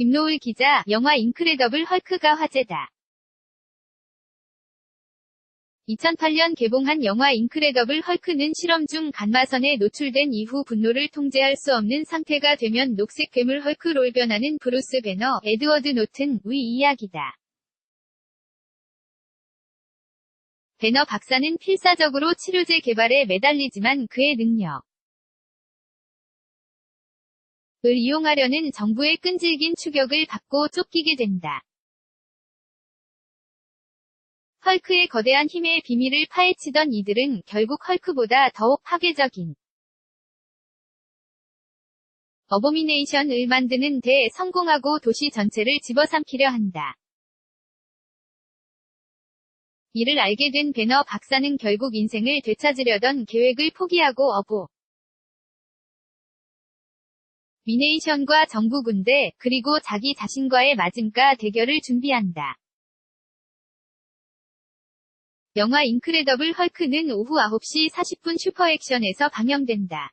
김노을 기자, 영화 인크레더블 헐크가 화제다. 2008년 개봉한 영화 인크레더블 헐크는 실험 중 간마선에 노출된 이후 분노를 통제할 수 없는 상태가 되면 녹색 괴물 헐크로 변하는 브루스 배너, 에드워드 노튼, 의 이야기다. 배너 박사는 필사적으로 치료제 개발에 매달리지만 그의 능력, 을 이용하려는 정부의 끈질긴 추격을 받고 쫓기게 된다. 헐크의 거대한 힘의 비밀을 파헤치던 이들은 결국 헐크보다 더욱 파괴적인 어보미네이션을 만드는 데 성공하고 도시 전체를 집어삼키려 한다. 이를 알게 된 배너 박사는 결국 인생을 되찾으려던 계획을 포기하고 어보 미네이션과 정부 군대, 그리고 자기 자신과의 마징가 대결을 준비한다. 영화 인크레더블 헐크는 오후 9시 40분 슈퍼액션에서 방영된다.